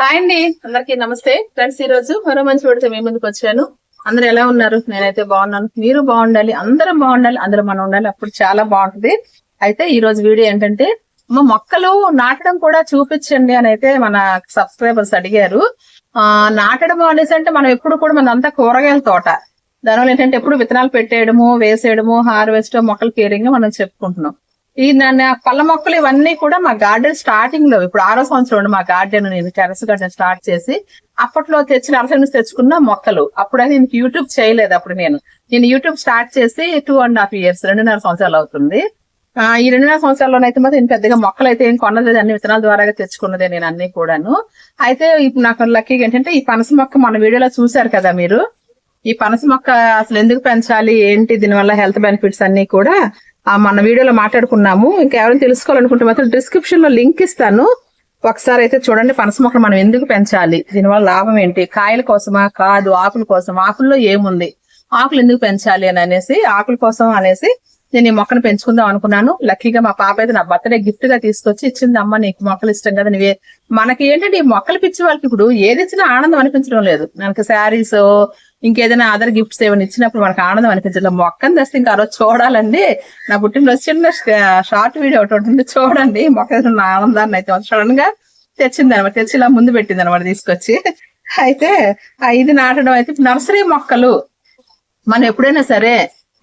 Hi అండి అందరికి నమస్తే. ఫ్రెండ్స్ ఈ రోజు మరో మంచి వాడితే మీ ముందుకు వచ్చాను. అందరు ఎలా ఉన్నారు? నేనైతే బాగున్నాను. మీరు బాగుండాలి అందరం బాగుండాలి అందరం మనం ఉండాలి. అప్పుడు చాలా బాగుంటుంది. అయితే ఈ రోజు వీడియో ఏంటంటే మా మొక్కలు నాటడం కూడా చూపించండి అని అయితే మన సబ్స్క్రైబర్స్ అడిగారు. ఆ నాటడం అనేసి అంటే మనం ఎప్పుడు కూడా మన అంతా కూరగాయల తోట. దానివల్ల ఏంటంటే ఎప్పుడు విత్తనాలు పెట్టేయడము వేసేయడము హార్వెస్ట్ మొక్కలు కేరింగ్ మనం చెప్పుకుంటున్నాం. ఈ నన్ను పళ్ళ మొక్కలు ఇవన్నీ కూడా మా గార్డెన్ స్టార్టింగ్లో ఇప్పుడు ఆరో సంవత్సరం మా గార్డెన్ నేను టెరస్ గార్డెన్ స్టార్ట్ చేసి అప్పట్లో తెచ్చిన నర్సరీ నుంచి తెచ్చుకున్న మొక్కలు. అప్పుడైతే నేను యూట్యూబ్ చేయలేదు అప్పుడు నేను. నేను యూట్యూబ్ స్టార్ట్ చేసి టూ అండ్ హాఫ్ ఇయర్స్ రెండున్నర సంవత్సరాలు అవుతుంది. ఆ, ఈ రెండున్నర సంవత్సరాల్లోనైతే మాత్రం నేను పెద్దగా మొక్కలు అయితే ఏం కొనలేదు అన్ని విత్తనాల ద్వారా తెచ్చుకున్నదే నేను అన్ని కూడాను. అయితే ఇప్పుడు నాకు లక్కీగా ఏంటంటే ఈ పనస మొక్క మన వీడియోలో చూశారు కదా మీరు? ఈ పనస మొక్క అసలు ఎందుకు పెంచాలి? ఏంటి? దీనివల్ల హెల్త్ బెనిఫిట్స్ అన్ని కూడా మన వీడియోలో మాట్లాడుకున్నాము. ఇంకెవరైనా తెలుసుకోవాలనుకుంటే మాత్రం డిస్క్రిప్షన్లో లింక్ ఇస్తాను. ఒకసారి అయితే చూడండి పనస మొక్కలు మనం ఎందుకు పెంచాలి? దీనివల్ల లాభం ఏంటి? కాయల కోసమా? కాదు ఆకుల కోసం ఆకుల్లో ఏముంది? ఆకులు ఎందుకు పెంచాలి అని అనేసి ఆకుల కోసం అనేసి నేను ఈ మొక్కను పెంచుకుందాం అనుకున్నాను. లక్కీగా మా పాప అయితే నా బర్త్డే గిఫ్ట్గా తీసుకొచ్చి ఇచ్చింది అమ్మ నీకు మొక్కలు ఇష్టం కదా నువ్వే మనకి ఏంటంటే ఈ మొక్కలు పిచ్చి వాళ్ళకి ఇప్పుడు ఏది ఇచ్చినా ఆనందం అనిపించడం లేదు. మనకి శారీస్ ఇంకేదైనా అదర్ గిఫ్ట్స్ ఏమైనా ఇచ్చినప్పుడు మనకు ఆనందం అనిపించలేదు మొక్కను తెస్తే ఇంకా రోజు చూడాలండి. నా పుట్టినరోజు చిన్న షార్ట్ వీడియో ఒకటి ఉంటుంది చూడండి. మొక్క నా ఆనందాన్ని అయితే సడన్గా తెచ్చింది అనమాట తెచ్చి ఇలా ముందు పెట్టింది అనమాట తీసుకొచ్చి. అయితే ఇది నాటడం అయితే నర్సరీ మొక్కలు మనం ఎప్పుడైనా సరే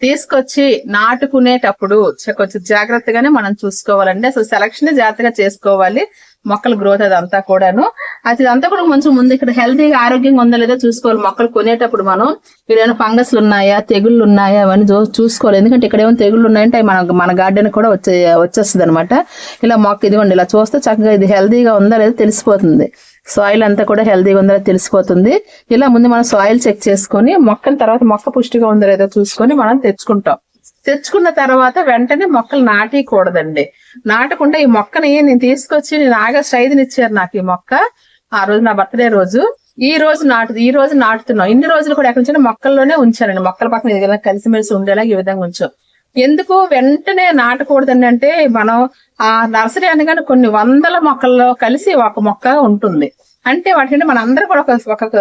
తీసుకొచ్చి నాటుకునేటప్పుడు కొంచెం జాగ్రత్తగానే మనం చూసుకోవాలండి. అసలు సెలక్షన్ జాగ్రత్తగా చేసుకోవాలి. మొక్కల గ్రోత్ అదంతా కూడాను. అది ఇదంతా కూడా కొంచెం ముందు ఇక్కడ హెల్తీగా ఆరోగ్యంగా ఉందా లేదా చూసుకోవాలి. మొక్కలు కొనేటప్పుడు మనం ఏదైనా ఫంగస్లు ఉన్నాయా తెగుళ్ళు ఉన్నాయా అవన్నీ చూ- చూసుకోవాలి. ఎందుకంటే ఇక్కడ ఏమైనా తెగుళ్ళు ఉన్నాయంటే మన మన గార్డెన్ కూడా వచ్చే వచ్చేస్తుంది అనమాట ఇలా మొక్క ఇదిగోండి ఇలా చూస్తే చక్కగా ఇది హెల్తీగా ఉందా లేదా తెలిసిపోతుంది. సాయిల్ అంతా కూడా హెల్తీగా ఉందా తెలిసిపోతుంది. ఇలా ముందు మనం సాయిల్ చెక్ చేసుకొని మొక్కల తర్వాత మొక్క పుష్టిగా ఉందా లేదా చూసుకొని మనం తెచ్చుకుంటాం. తెచ్చుకున్న తర్వాత వెంటనే మొక్కలు నాటేయకూడదండి. నాటకుండా ఈ మొక్కని నేను తీసుకొచ్చి నేను ఆగస్ట్ ఐదుని ఇచ్చారు నాకు ఈ మొక్క. ఆ రోజు నా బర్త్డే రోజు. ఈ రోజు నాటు ఈ రోజు నాటుతున్నాం. ఇన్ని రోజులు కూడా ఎక్కడి నుంచి మొక్కల్లోనే ఉంచానండి. మొక్కల పక్కన ఏదైనా కలిసిమెలిసి ఉండేలా ఈ విధంగా ఉంచాం. ఎందుకు వెంటనే నాటకూడదండి అంటే మనం ఆ నర్సరీ అనగానే కొన్ని వందల మొక్కల్లో కలిసి ఒక మొక్క ఉంటుంది. అంటే వాటిని మన అందరూ కూడా ఒక ఒక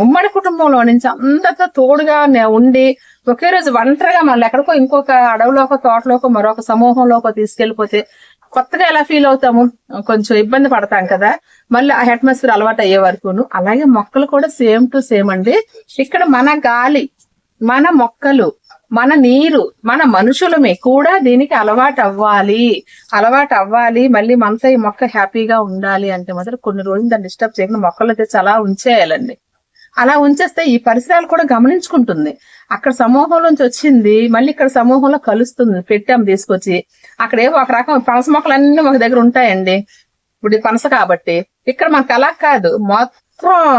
ఉమ్మడి కుటుంబంలో నుంచి అందరితో తోడుగా ఉండి ఒకే రోజు ఒంటరిగా మనల్ని ఎక్కడికో ఇంకొక అడవిలోకో తోటలోకో మరొక సమూహంలోకో తీసుకెళ్ళిపోతే కొత్తగా ఎలా ఫీల్ అవుతాము? కొంచెం ఇబ్బంది పడతాం కదా. మళ్ళీ ఆ అట్మాస్ఫియర్ అలవాటు అయ్యే వరకును. అలాగే మొక్కలు కూడా సేమ్ టు సేమ్ అండి. ఇక్కడ మన గాలి మన మొక్కలు మన నీరు మన మనుషులమే కూడా దీనికి అలవాటు అవ్వాలి. అలవాటు అవ్వాలి. మళ్ళీ మనతో ఈ మొక్క హ్యాపీగా ఉండాలి అంటే మాత్రం కొన్ని రోజులు దాన్ని డిస్టర్బ్ చేయకుండా మొక్కలు తెచ్చి అలా ఉంచేయాలండి. అలా ఉంచేస్తే ఈ పరిసరాలు కూడా గమనించుకుంటుంది. అక్కడ సమూహంలోంచి వచ్చింది మళ్ళీ ఇక్కడ సమూహంలో కలుస్తుంది పెట్టాం తీసుకొచ్చి. అక్కడ ఏవో ఒక రకం పనస మొక్కలు అన్ని ఒక దగ్గర ఉంటాయండి. ఇప్పుడు పనస కాబట్టి. ఇక్కడ మనకు అలా కాదు. మొత్తం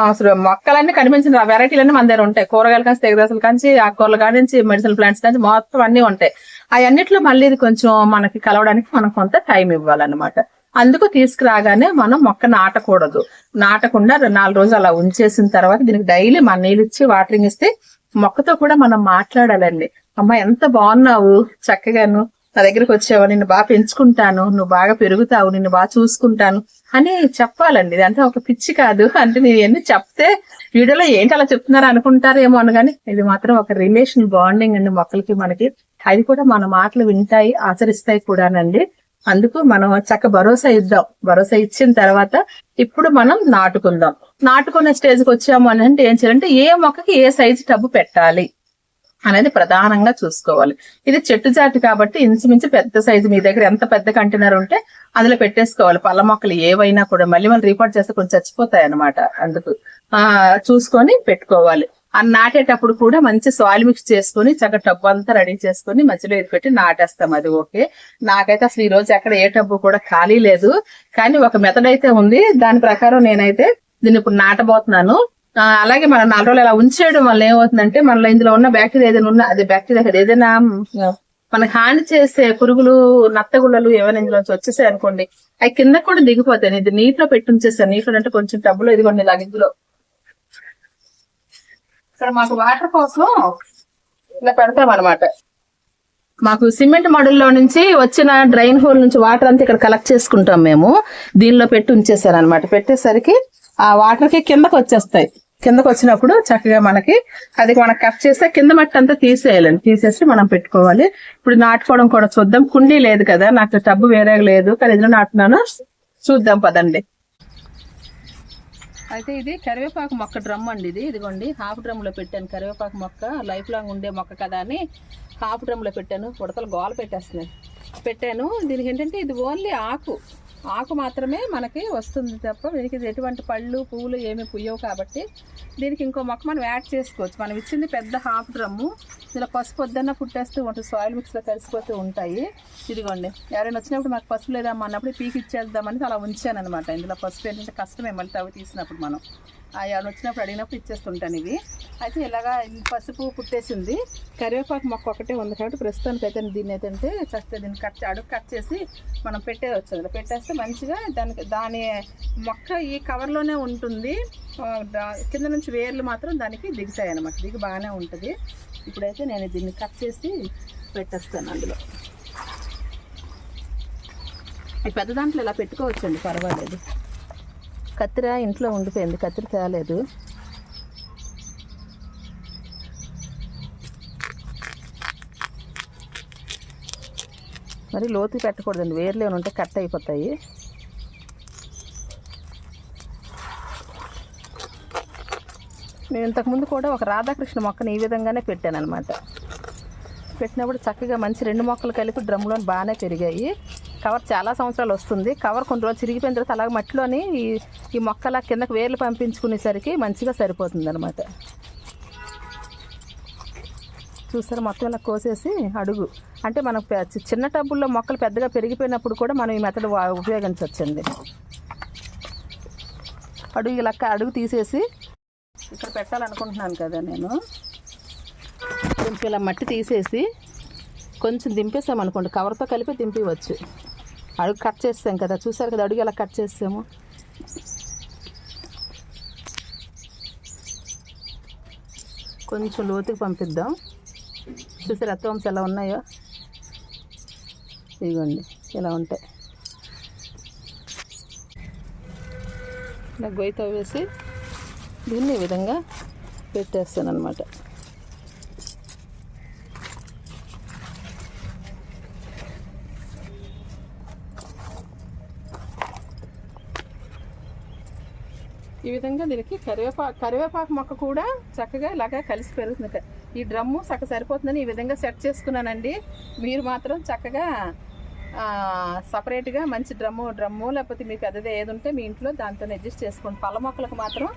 అసలు మొక్కలన్నీ కనిపించిన వెరైటీలన్నీ మన దగ్గర ఉంటాయి. కూరగాయలు కానీ తెగదసలు కానీ ఆకుకూరలు కానించి మెడిసిన్ ప్లాంట్స్ కానీ మొత్తం అన్ని ఉంటాయి. అవన్నిట్లో మళ్ళీ ఇది కొంచెం మనకి కలవడానికి మనం కొంత టైం ఇవ్వాలన్నమాట. అందుకు తీసుకురాగానే మనం మొక్క నాటకూడదు. నాటకుండా నాలుగు రోజులు అలా ఉంచేసిన తర్వాత దీనికి డైలీ మన నీళ్ళు ఇచ్చి వాటరింగ్ ఇస్తే మొక్కతో కూడా మనం మాట్లాడాలండి. అమ్మ ఎంత బాగున్నావు. చక్కగాను. నా దగ్గరకు వచ్చావు? నిన్ను బాగా పెంచుకుంటాను. నువ్వు బాగా పెరుగుతావు. నిన్ను బాగా చూసుకుంటాను. అని చెప్పాలండి. ఇది ఒక పిచ్చి కాదు. అంటే నేను ఎన్ని చెప్తే వీడియోలో ఏంటి అలా చెప్తున్నారు అనుకుంటారేమో అనగాని ఇది మాత్రం ఒక రిలేషన్ బాండింగ్ అండి మొక్కలకి మనకి. అది కూడా మన మాటలు వింటాయి ఆచరిస్తాయి కూడానండి. అందుకు మనం చక్క భరోసా ఇద్దాం. భరోసా ఇచ్చిన తర్వాత ఇప్పుడు మనం నాటుకుందాం. నాటుకునే స్టేజ్కి వచ్చాము అని అంటే ఏం చేయాలంటే ఏ మొక్కకి ఏ సైజు టబ్బు పెట్టాలి? అనేది ప్రధానంగా చూసుకోవాలి. ఇది చెట్టు జాతి కాబట్టి ఇంచుమించు పెద్ద సైజు మీ దగ్గర ఎంత పెద్ద కంటైనర్ ఉంటే అందులో పెట్టేసుకోవాలి. పళ్ళ మొక్కలు ఏవైనా కూడా మళ్ళీ మనం రిపోర్ట్ చేస్తే కొంచెం చచ్చిపోతాయి అన్నమాట అందుకు. ఆ చూసుకొని పెట్టుకోవాలి. ఆ నాటేటప్పుడు కూడా మంచి సాయిల్ మిక్స్ చేసుకొని చక్కగా టబ్బు అంతా రెడీ చేసుకొని మధ్యలో ఇది పెట్టి నాటేస్తాం అది ఓకే? నాకైతే అసలు ఈ రోజు ఎక్కడ ఏ టబ్బు కూడా ఖాళీ లేదు. కానీ ఒక మెథడ్ అయితే ఉంది. దాని ప్రకారం నేనైతే దీన్ని ఇప్పుడు నాటబోతున్నాను. అలాగే మనం నాలుగు రోజులు అలా ఉంచేయడం వల్ల ఏమవుతుందంటే మనలో ఇందులో ఉన్న బ్యాక్టీరియా ఏదైనా ఉన్న అది బ్యాక్టీరియా కాదు, ఏదైనా మనకి హాని చేసే పురుగులు నత్తగుళ్ళలు ఏమైనా ఇందులో వచ్చేసాయి అనుకోండి అవి కింద కూడా దిగిపోతాయి. ఇది నీటిలో పెట్టి ఉంచేసాను. నీటిలో అంటే కొంచెం టబ్బులో ఇదిగోండి ఇలాగ ఇందులో. ఇక్కడ మాకు వాటర్ కోసం ఇలా పెడతాం అనమాట మాకు సిమెంట్ మడుల్లో నుంచి వచ్చిన డ్రైన్ హోల్ నుంచి వాటర్ అంతా ఇక్కడ కలెక్ట్ చేసుకుంటాం మేము. దీనిలో పెట్టి ఉంచేసారు అనమాట పెట్టేసరికి ఆ వాటర్కి కిందకు వచ్చేస్తాయి. కిందకు వచ్చినప్పుడు చక్కగా మనకి అది మనం కట్ చేస్తే కింద మట్టి అంతా తీసేయాలండి. తీసేసి మనం పెట్టుకోవాలి. ఇప్పుడు నాటుకోవడం కూడా చూద్దాం. కుండీ లేదు కదా. నాకు టబ్బు వేరే లేదు. కానీ ఇందులో నాటున్నాను. చూద్దాం పదండి. అయితే ఇది కరివేపాకు మొక్క డ్రమ్ అండి ఇది. ఇదిగోండి హాఫ్ డ్రమ్లో పెట్టాను కరివేపాకు మొక్క. లైఫ్ లాంగ్ ఉండే మొక్క కదా అని హాఫ్ డ్రమ్లో పెట్టాను. ఉడతలు గోల పెట్టేస్తున్నాయి. పెట్టాను. దీనికి ఏంటంటే ఇది ఓన్లీ ఆకు. ఆకు మాత్రమే మనకి వస్తుంది తప్ప దీనికి ఇది ఎటువంటి పళ్ళు పువ్వులు ఏమి పుయ్యవు కాబట్టి దీనికి ఇంకో మొక్క మనం యాడ్ చేసుకోవచ్చు. మనం ఇచ్చింది పెద్ద హాఫ్ డ్రమ్ము. ఇలా పసుపు వద్దన్న పుట్టేస్తూ ఉంటుంది. సాయిల్ మిక్స్లో కలిసిపోతూ ఉంటాయి. ఇదిగోండి. ఎవరైనా వచ్చినప్పుడు మాకు పసుపు లేదమ్మా అన్నప్పుడు పీకి ఇచ్చేద్దామని అలా ఉంచాను అనమాట ఇందులో పసుపు ఏంటంటే కష్టమే మళ్ళీ తవ్వి తీసినప్పుడు మనం. ఆ వచ్చినప్పుడు అడిగినప్పుడు ఇచ్చేస్తుంటాను ఇవి. అయితే ఇలాగా పసుపు పుట్టేసింది. కరివేపాకు మొక్క ఒకటే ఉంది కాబట్టి ప్రస్తుతానికి అయితే దీన్ని అయితే చస్తే దీన్ని కట్ అడుగు కట్ చేసి మనం పెట్టేయచ్చు అందులో పెట్టేస్తే మంచిగా దానికి దాని మొక్క ఈ కవర్లోనే ఉంటుంది. కింద నుంచి వేర్లు మాత్రం దానికి దిగుతాయి అన్నమాట. దిగి బాగానే ఉంటుంది. ఇప్పుడైతే నేను దీన్ని కట్ చేసి పెట్టేస్తాను అందులో. ఈ పెద్ద దాంట్లో ఇలా పెట్టుకోవచ్చండి పర్వాలేదు. కత్తిర ఇంట్లో ఉండిపోయింది. కత్తిర తేలేదు. మరి లోతు పెట్టకూడదండి. వేర్లు ఏమైనా ఉంటే కట్ అయిపోతాయి. నేను ఇంతకుముందు కూడా ఒక రాధాకృష్ణ మొక్కని ఈ విధంగానే పెట్టాను అనమాట పెట్టినప్పుడు చక్కగా మంచి రెండు మొక్కలు కలిపి డ్రమ్లో బాగానే పెరిగాయి. కవర్ చాలా సంవత్సరాలు వస్తుంది. కవర్ కొన్ని రోజులు చిరిగిపోయిన తర్వాత అలాగే మట్టిలోని ఈ ఈ మొక్కల కిందకి వేర్లు పంపించుకునేసరికి మంచిగా సరిపోతుంది అనమాట చూసారా మొత్తం ఇలా కోసేసి అడుగు. అంటే మనం చిన్న టబ్బుల్లో మొక్కలు పెద్దగా పెరిగిపోయినప్పుడు కూడా మనం ఈ మెథడ్ ఉపయోగించవచ్చండి. అడుగు ఇలా అడుగు తీసేసి ఇక్కడ పెట్టాలనుకుంటున్నాను కదా నేను. కొంచెం ఇలా మట్టి తీసేసి కొంచెం దింపేసామనుకోండి కవర్తో కలిపి దింపివచ్చు అడుగు కట్ చేస్తాం కదా చూసారు కదా అడుగు ఎలా కట్ చేస్తాము? కొంచెం లోతుకి పంపిద్దాం. చూసారు అత్తవంశ ఎలా ఉన్నాయో? ఇదిగోండి ఇలా ఉంటాయి. ఇలా గొయ్యి తవ్వేసి దీన్ని ఈ విధంగా పెట్టేస్తాను అనమాట ఈ విధంగా దీనికి కరివేపాకు కరివేపాకు మొక్క కూడా చక్కగా ఇలాగా కలిసి పెరుగుతుంది. ఈ డ్రమ్ము చక్క సరిపోతుందని ఈ విధంగా సెట్ చేసుకున్నానండి. మీరు మాత్రం చక్కగా సపరేట్గా మంచి డ్రమ్ము డ్రమ్ము లేకపోతే మీకు పెద్దది ఏది ఉంటే మీ ఇంట్లో దాంతో అడ్జస్ట్ చేసుకోండి. పళ్ళ మొక్కలకు మాత్రం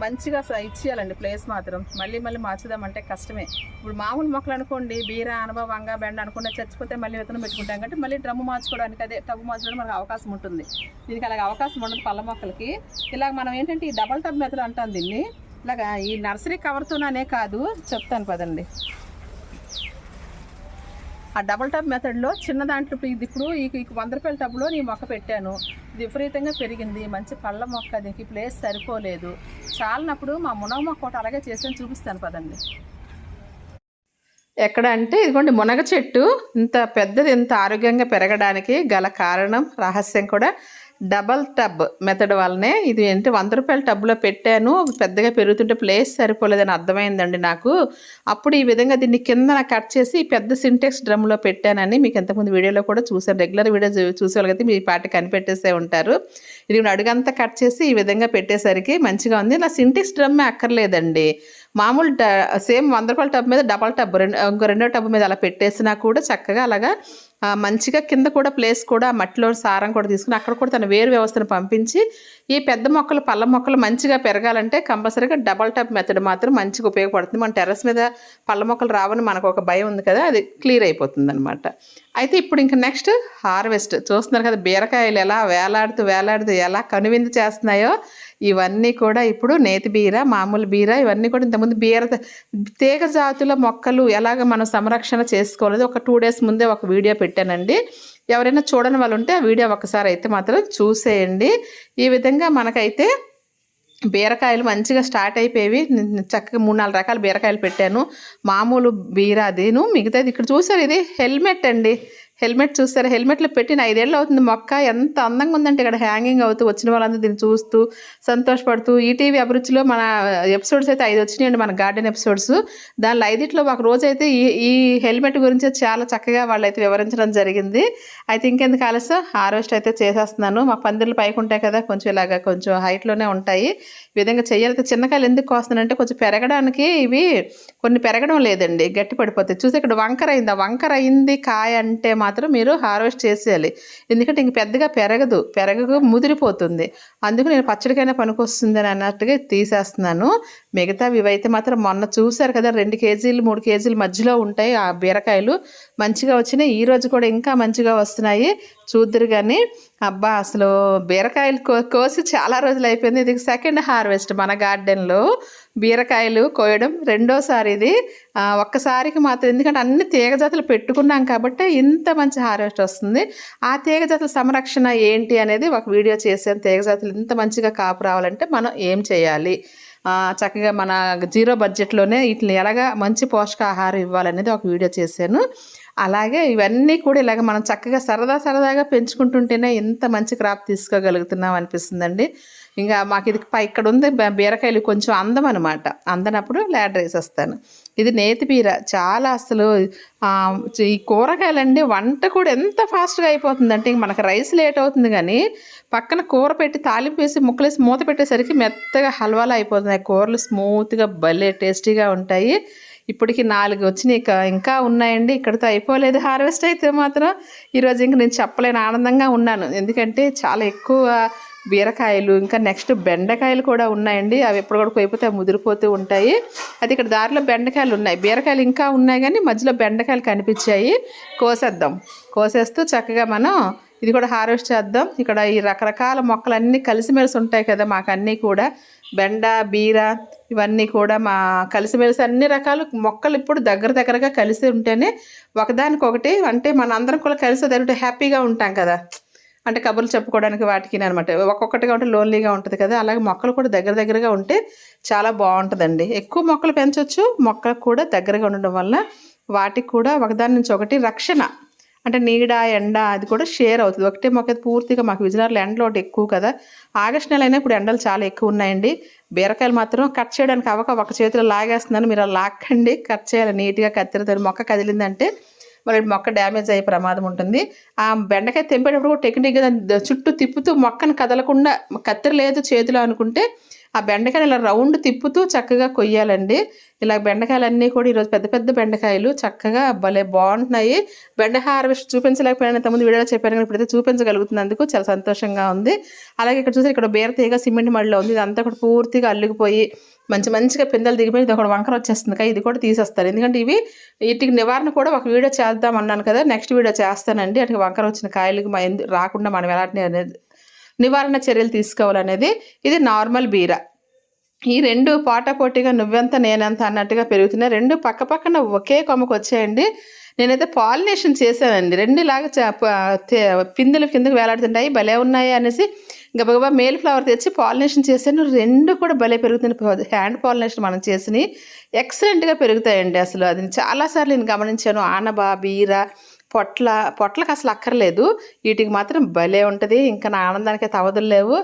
మంచిగా స- ఇచ్చేయాలండి ప్లేస్ మాత్రం. మళ్ళీ మళ్ళీ మార్చుదామంటే కష్టమే. ఇప్పుడు మామూలు మొక్కలు అనుకోండి బీర అనబ వంగ బెండ అనుకుంటే చచ్చిపోతే మళ్ళీ విత్తనం పెట్టుకుంటాం కాబట్టి మళ్ళీ డ్రమ్ము మార్చుకోవడానికి అదే టబ్బు మార్చుకోవడానికి మనకు అవకాశం ఉంటుంది. దీనికి అలాగే అవకాశం ఉండదు పళ్ళ మొక్కలకి. ఇలాగ మనం ఏంటంటే ఈ డబల్ టబ్ మెథడ్ అంటాం దీన్ని. ఇలాగా ఈ నర్సరీ కవర్తోనే కాదు చెప్తాను పదండి. ఆ డబల్ టబ్ మెథడ్లో చిన్న దాంట్లో ఇప్పుడు ఇది ఇప్పుడు ఈ వంద రూపాయల టబ్లో నీ మొక్క పెట్టాను. ఇది విపరీతంగా పెరిగింది. మంచి పళ్ళ మొక్క దీనికి ప్లేస్ సరిపోలేదు. చాలినప్పుడు మా మునగ మొక్క ఒకటి అలాగే చేసి చూపిస్తాను పదండి. ఎక్కడ అంటే ఇదిగోండి మునగ చెట్టు. ఇంత పెద్దది ఇంత ఆరోగ్యంగా పెరగడానికి గల కారణం రహస్యం కూడా డబల్ టబ్ మెథడ్ వల్లనే ఇది ఏంటి? వంద రూపాయల టబ్లో పెట్టాను. పెద్దగా పెరుగుతుంటే ప్లేస్ సరిపోలేదని అర్థమైందండి నాకు. అప్పుడు ఈ విధంగా దీన్ని కింద కట్ చేసి పెద్ద సింటెక్స్ డ్రమ్లో పెట్టానని మీకు ఇంతకుముందు వీడియోలో కూడా చూసాను రెగ్యులర్ వీడియో చూసేవాళ్ళకైతే మీ పాటి కనిపెట్టేసే ఉంటారు. ఇది అడుగంతా కట్ చేసి ఈ విధంగా పెట్టేసరికి మంచిగా ఉంది. నా సింటెక్స్ డ్రమ్మే అక్కర్లేదండి. మామూలు సేమ్ వంద రూపాయల టబ్ మీద డబల్ టబ్ రెండు ఇంకో రెండో టబ్ మీద అలా పెట్టేసినా కూడా చక్కగా అలాగా మంచిగా కింద కూడా ప్లేస్ కూడా మట్టిలో సారం కూడా తీసుకుని అక్కడ కూడా తన వేరు వ్యవస్థను పంపించి ఈ పెద్ద మొక్కలు పళ్ళ మొక్కలు మంచిగా పెరగాలంటే కంపల్సరీగా డబల్ టప్ మెథడ్ మాత్రం మంచిగా ఉపయోగపడుతుంది. మన టెర్రస్ మీద పళ్ళ మొక్కలు రావని మనకు ఒక భయం ఉంది కదా అది క్లియర్ అయిపోతుంది అనమాట అయితే ఇప్పుడు ఇంకా నెక్స్ట్ హార్వెస్ట్. చూస్తున్నారు కదా బీరకాయలు ఎలా వేలాడుతూ వేలాడుతూ ఎలా కనువిందు చేస్తున్నాయో ఇవన్నీ కూడా ఇప్పుడు నేతి బీర మామూలు బీర ఇవన్నీ కూడా ఇంతకుముందు బీర తీగ జాతుల మొక్కలు ఎలాగ మనం సంరక్షణ చేసుకోలేదు ఒక టూ డేస్ ముందే ఒక వీడియో పెట్టానండి. ఎవరైనా చూడని వాళ్ళు ఉంటే ఆ వీడియో ఒకసారి అయితే మాత్రం చూసేయండి. ఈ విధంగా మనకైతే బీరకాయలు మంచిగా స్టార్ట్ అయిపోయేవి. చక్కగా మూడు నాలుగు రకాల బీరకాయలు పెట్టాను. మామూలు బీర అదిను మిగతాది ఇక్కడ చూసారు ఇది హెల్మెట్ అండి. హెల్మెట్ చూస్తారు? హెల్మెట్లో పెట్టిన ఐదేళ్ళు అవుతుంది. మొక్క ఎంత అందంగా ఉందంటే ఇక్కడ హ్యాంగింగ్ అవుతూ వచ్చిన వాళ్ళందరూ దీన్ని చూస్తూ సంతోషపడుతూ ఈటీవీ అభిరుచిలో మన ఎపిసోడ్స్ అయితే ఐదు వచ్చినాయండి మన గార్డెన్ ఎపిసోడ్స్. దానిలో ఐదిట్లో ఒక రోజు అయితే ఈ ఈ హెల్మెట్ గురించి చాలా చక్కగా వాళ్ళైతే వివరించడం జరిగింది. అయితే ఇంకెందుకు ఆలస్యం? హార్వెస్ట్ అయితే చేసేస్తున్నాను. మా పందిర్లు పైకి ఉంటాయి కదా కొంచెం ఇలాగా కొంచెం హైట్లోనే ఉంటాయి. విధంగా చేయాలి చిన్నకాయలు ఎందుకు కోస్తున్నానంటే కొంచెం పెరగడానికి ఇవి కొన్ని పెరగడం లేదండి. గట్టి పడిపోతాయి. చూసి ఇక్కడ వంకర అయింది. వంకర అయింది కాయ అంటే మాత్రం మీరు హార్వెస్ట్ చేసేయాలి. ఎందుకంటే ఇంక పెద్దగా పెరగదు. పెరగకు ముదిరిపోతుంది. అందుకు నేను పచ్చడికైనా పనికొస్తుంది అని అన్నట్టుగా తీసేస్తున్నాను. మిగతావి ఇవైతే మాత్రం మొన్న చూశారు కదా రెండు కేజీలు మూడు కేజీలు మధ్యలో ఉంటాయి. ఆ బీరకాయలు మంచిగా వచ్చినాయి. ఈ రోజు కూడా ఇంకా మంచిగా వస్తున్నాయి. చూద్దరు కానీ అబ్బా అసలు బీరకాయలు కో కోసి చాలా రోజులు అయిపోయింది. ఇది సెకండ్ హార్వెస్ట్ మన గార్డెన్లో. బీరకాయలు కోయడం రెండోసారి ఇది. ఒక్కసారికి మాత్రం ఎందుకంటే అన్ని తీగ జాతులు పెట్టుకున్నాం కాబట్టి ఇంత మంచి హార్వెస్ట్ వస్తుంది. ఆ తీగ జాతుల సంరక్షణ ఏంటి అనేది ఒక వీడియో చేసాను తీగ జాతులు ఇంత మంచిగా కాపు రావాలంటే మనం ఏం చేయాలి? చక్కగా మన జీరో బడ్జెట్లోనే వీటిని ఎలాగా మంచి పోషకాహారం ఇవ్వాలనేది ఒక వీడియో చేశాను. అలాగే ఇవన్నీ కూడా ఇలాగ మనం చక్కగా సరదా సరదాగా పెంచుకుంటుంటేనే ఇంత మంచి క్రాప్ తీసుకోగలుగుతున్నాం అనిపిస్తుందండి. ఇంకా మాకు ఇది పై ఇక్కడ ఉంది బీరకాయలు కొంచెం అందం అనమాట అందనప్పుడు ల్యాడర్ వేసేస్తాను ఇది నేతి బీర. చాలా అసలు ఈ కూరగాయలండి వంట కూడా ఎంత ఫాస్ట్గా అయిపోతుందంటే ఇంక మనకు రైస్ లేట్ అవుతుంది కానీ పక్కన కూర పెట్టి తాలింపు వేసి ముక్కలేసి మూత పెట్టేసరికి మెత్తగా హల్వాలా అయిపోతుంది కూరలు స్మూత్గా భలే టేస్టీగా ఉంటాయి. ఇప్పటికి నాలుగు వచ్చినాయి ఇంకా. ఇంకా ఉన్నాయండి. ఇక్కడితో అయిపోలేదు హార్వెస్ట్ అయితే మాత్రం. ఈరోజు ఇంక నేను చెప్పలేని. ఆనందంగా ఉన్నాను. ఎందుకంటే చాలా ఎక్కువ బీరకాయలు ఇంకా నెక్స్ట్ బెండకాయలు కూడా ఉన్నాయండి. అవి ఎప్పుడు కూడా పోయిపోతే ముదిరిపోతూ ఉంటాయి. అది ఇక్కడ దారిలో బెండకాయలు ఉన్నాయి. బీరకాయలు ఇంకా ఉన్నాయి కానీ మధ్యలో బెండకాయలు కనిపించాయి. కోసేద్దాం. కోసేస్తూ చక్కగా మనం ఇది కూడా హార్వెస్ట్ చేద్దాం. ఇక్కడ ఈ రకరకాల మొక్కలన్నీ కలిసిమెలిసి ఉంటాయి కదా మాకు అన్నీ కూడా. బెండ బీర ఇవన్నీ కూడా మా కలిసిమెలిసి అన్ని రకాలు మొక్కలు ఇప్పుడు దగ్గర దగ్గరగా కలిసి ఉంటేనే ఒకదానికొకటి అంటే మన అందరం కూడా కలిసి దగ్గర హ్యాపీగా ఉంటాం కదా. అంటే కబుర్లు చెప్పుకోవడానికి వాటికి అనమాట ఒక్కొక్కటిగా ఉంటే లోన్లీగా ఉంటుంది కదా. అలాగే మొక్కలు కూడా దగ్గర దగ్గరగా ఉంటే చాలా బాగుంటుందండి. ఎక్కువ మొక్కలు పెంచవచ్చు మొక్కలు కూడా దగ్గరగా ఉండడం వల్ల వాటికి కూడా ఒకదాని నుంచి ఒకటి రక్షణ అంటే నీడ ఎండ అది కూడా షేర్ అవుతుంది. ఒకటే మొక్క అయితే పూర్తిగా మాకు విజయనగరంలో ఎండలో ఎక్కువ కదా. ఆగస్ట్ నెల అయినా ఇప్పుడు ఎండలు చాలా ఎక్కువ ఉన్నాయండి. బీరకాయలు మాత్రం కట్ చేయడానికి అవ్వక ఒక చేతిలో లాగేస్తున్నాను. మీరు అలా లాక్కండి. కట్ చేయాలి. నీట్గా కత్తిరతో మొక్క కదిలిందంటే మరి మొక్క డ్యామేజ్ అయ్యే ప్రమాదం ఉంటుంది. ఆ బెండకాయ తెంపేటప్పుడు టెక్నిక్గా చుట్టూ తిప్పుతూ మొక్కను కదలకుండా కత్తిర లేదు చేతిలో అనుకుంటే ఆ బెండకాయలు ఇలా రౌండ్ తిప్పుతూ చక్కగా కొయ్యాలండి. ఇలా బెండకాయలన్నీ కూడా ఈరోజు పెద్ద పెద్ద బెండకాయలు చక్కగా భలే బాగుంటున్నాయి. బెండ హార్వెస్ట్ చూపించలేకపోయినంత ఇంతకుముందు వీడియోలో చెప్పాను కానీ ఇప్పుడైతే చూపించగలుగుతున్నందుకు చాలా సంతోషంగా ఉంది. అలాగే ఇక్కడ చూసి ఇక్కడ బీర తీగ సిమెంట్ మడిలో ఉంది. ఇదంతా కూడా పూర్తిగా అల్లుకుపోయి మంచి మంచిగా పిందెలు దిగిపోయి ఇది ఒకటి వంకర వచ్చేస్తుంది కదా ఇది కూడా తీసేస్తారు. ఎందుకంటే ఇవి వీటికి నివారణ కూడా ఒక వీడియో చేద్దాం అన్నాను కదా నెక్స్ట్ వీడియో చేస్తానండి. అటు వంకర వచ్చిన కాయలకి మా రాకుండా మనం ఎలాంటి అనేది నివారణ చర్యలు తీసుకోవాలనేది ఇది నార్మల్ బీర. ఈ రెండు పాట పోటీగా నువ్వెంత నేనెంత అన్నట్టుగా పెరుగుతున్నాయి రెండు పక్క పక్కన ఒకే కొమ్మకు వచ్చాయండి. నేనైతే పాలినేషన్ చేశానండి. రెండు పిందులు కిందకు పిందెలు కిందకి వేలాడుతుంటాయి భలే ఉన్నాయి అనేసి గబగబా మేల్ ఫ్లవర్ తెచ్చి పాలినేషన్ చేశాను. రెండు కూడా భలే పెరుగుతున్నాయి. హ్యాండ్ పాలినేషన్ మనం చేసినవి ఎక్సలెంట్గా పెరుగుతాయండి అసలు. అది చాలాసార్లు నేను గమనించాను. ఆనబ బీర పొట్ల పొట్లకు అసలు అక్కర్లేదు. వీటికి మాత్రం భలే ఉంటుంది. ఇంకా నా ఆనందానికి అయితే అవధులు లేవు.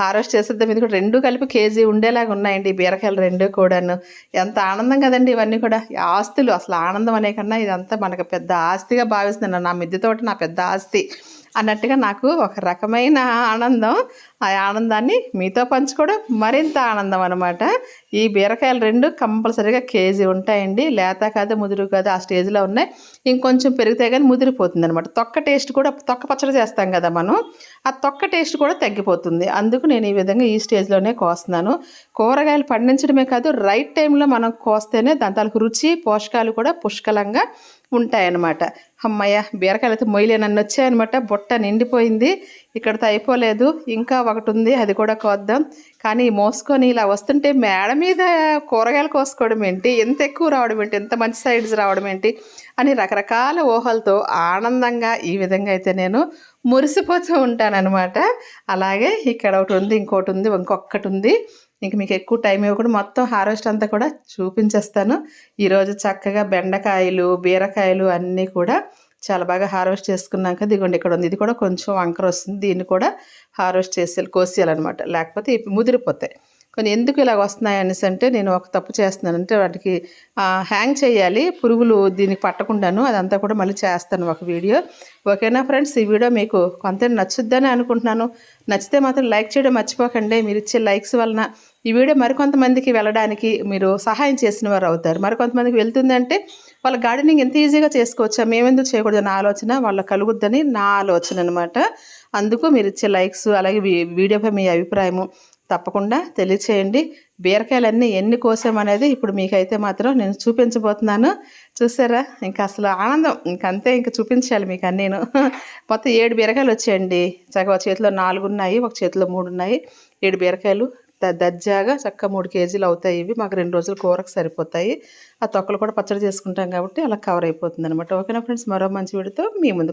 హార్వెస్ట్ చేసేద్దాం. ఇది కూడా రెండు కలిపి కేజీ ఉండేలాగా ఉన్నాయండి. ఈ బీరకాయలు రెండు కూడాను. ఎంత ఆనందం కదండి ఇవన్నీ కూడా. ఆస్తులు అసలు ఆనందం అనే కన్నా ఇదంతా మనకు పెద్ద ఆస్తిగా భావిస్తున్నాను. నా మిద్దె తోట నా పెద్ద ఆస్తి. అన్నట్టుగా నాకు ఒక రకమైన ఆనందం. ఆ ఆనందాన్ని మీతో పంచుకోవడం మరింత ఆనందం అనమాట ఈ బీరకాయలు రెండు కంపల్సరీగా కేజీ ఉంటాయండి. లేత కాదు ముదురు కాదు ఆ స్టేజ్లో ఉన్నాయి. ఇంకొంచెం పెరిగితే కానీ ముదిరిపోతుంది అనమాట తొక్క టేస్ట్ కూడా తొక్క పచ్చడి చేస్తాం కదా మనం ఆ తొక్క టేస్ట్ కూడా తగ్గిపోతుంది. అందుకు నేను ఈ విధంగా ఈ స్టేజ్లోనే కోస్తున్నాను. కూరగాయలు పండించడమే కాదు రైట్ టైంలో మనం కోస్తేనే దాని తాలకు రుచి పోషకాలు కూడా పుష్కలంగా ఉంటాయన్నమాట. అమ్మయ్య బీరకాయలు అయితే మొయ్యలేనన్ను వచ్చాయన్నమాట. బుట్ట నిండిపోయింది ఇక్కడతో అయిపోలేదు. ఇంకా ఒకటి ఉంది అది కూడా కోద్దాం. కానీ మోసుకొని ఇలా వస్తుంటే మేడ మీద కూరగాయలు కోసుకోవడం ఏంటి? ఎంత ఎక్కువ రావడం ఏంటి? ఎంత మంచి సైడ్స్ రావడం ఏంటి? అని రకరకాల ఊహలతో ఆనందంగా ఈ విధంగా అయితే నేను మురిసిపోతూ ఉంటానన్నమాట. అలాగే ఇక్కడ ఒకటి ఉంది ఇంకోటి ఉంది ఇంకొకటి ఉంది ఇంక మీకు ఎక్కువ టైం ఇవ్వకుండా మొత్తం హార్వెస్ట్ అంతా కూడా చూపించేస్తాను. ఈరోజు చక్కగా బెండకాయలు బీరకాయలు అన్నీ కూడా చాలా బాగా హార్వెస్ట్ చేసుకున్నాక దిగండి ఇక్కడ ఉంది. ఇది కూడా కొంచెం వంకర వస్తుంది. దీన్ని కూడా హార్వెస్ట్ చేసేయాలి కోసేయాలన్నమాట. లేకపోతే ముదిరిపోతాయి. కొన్ని ఎందుకు ఇలాగ వస్తున్నాయి అనేసి అంటే నేను ఒక తప్పు చేస్తున్నాను. అంటే వాటికి హ్యాంగ్ చేయాలి పురుగులు దీనికి పట్టకుండాను అదంతా కూడా మళ్ళీ చేస్తాను ఒక వీడియో. ఓకేనా ఫ్రెండ్స్ ఈ వీడియో మీకు కొంత నచ్చుద్దని అనుకుంటున్నాను. నచ్చితే మాత్రం లైక్ చేయడం మర్చిపోకండి. మీరు ఇచ్చే లైక్స్ వలన ఈ వీడియో మరికొంతమందికి వెళ్ళడానికి మీరు సహాయం చేసిన వారు అవుతారు. మరికొంతమందికి వెళ్తుందంటే వాళ్ళ గార్డెనింగ్ ఎంత ఈజీగా చేసుకోవచ్చా? మేమెందుకు చేయకూడదు నా ఆలోచన వాళ్ళకి కలుగుద్దని నా ఆలోచన అనమాట అందుకు మీరు ఇచ్చే లైక్స్ అలాగే వీ- వీడియోపై మీ అభిప్రాయము తప్పకుండా తెలియచేయండి. బీరకాయలన్నీ ఎన్ని కోసామనేది ఇప్పుడు మీకైతే మాత్రం నేను చూపించబోతున్నాను. చూసారా? ఇంకా అసలు ఆనందం. ఇంకంతే ఇంకా చూపించాలి మీకు నేను మొత్తం ఏడు బీరకాయలు వచ్చాయండి. చక్కగా ఒక చేతిలో నాలుగు ఉన్నాయి ఒక చేతిలో మూడు ఉన్నాయి. ఏడు బీరకాయలు దర్జాగా దజ్జాగా చక్క మూడు కేజీలు అవుతాయి ఇవి. మాకు రెండు రోజులు కూరకు సరిపోతాయి. ఆ తొక్కలు కూడా పచ్చడి చేసుకుంటాం కాబట్టి అలా కవర్ అయిపోతుంది అనమాట ఓకేనా ఫ్రెండ్స్? మరో మంచి వీడితో మీ ముందు